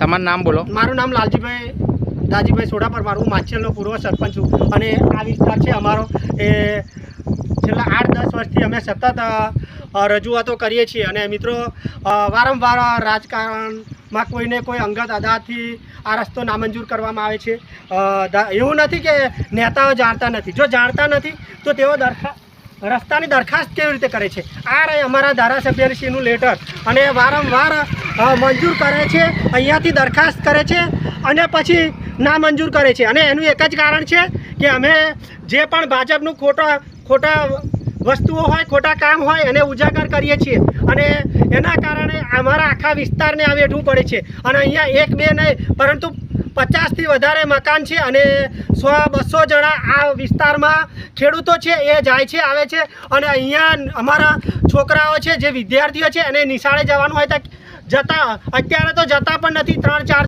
તમારું નામ બોલો. મારું નામ લાલજીભાઈ, દાજીભાઈ સોડાપર મારું માછેલનો પૂર્વ સરપંચ છું. અને આ વિસ્તાર છે અમારો. એ છેલ્લા આઠ, દસ વર્ષથી અમે સતત રજૂઆતો કરીએ છીએ. અને મિત્રો વારંવાર રાજકારણમાં કોઈને કોઈ અંગત આધારથી આ રસ્તો નામંજૂર કરવામાં આવે છે. એવું નથી કે નેતાઓ જાણતા નથી. જો જાણતા નથી, તો તેઓ દરખા, રસ્તાની દરખાસ્ત કેવી રીતે કરે છે? આ રહે અમારા ધારાસભ્યશ્રીનું લેટર. અને વારંવાર મંજૂર કરે છે, અહીંયાથી દરખાસ્ત કરે છે અને પછી ના મંજૂર કરે છે. અને એનું એક જ કારણ છે કે અમે જે પણ ભાજપનું ખોટા ખોટા વસ્તુઓ હોય, ખોટા કામ હોય, એને ઉજાગર કરીએ છીએ. અને એના કારણે અમારા આખા વિસ્તારને આ વેઠવું પડે છે. અને અહીંયા એક બે નહીં, પરંતુ પચાસથી વધારે મકાન છે અને સો, બસો જણા આ વિસ્તારમાં ખેડૂતો છે, એ જાય છે, આવે છે. અને અહીંયા અમારા છોકરાઓ છે, જે વિદ્યાર્થીઓ છે, એને નિશાળે જવાનું હોય તો જતા અત્યારે તો જતા પણ નથી ત્રણ ચાર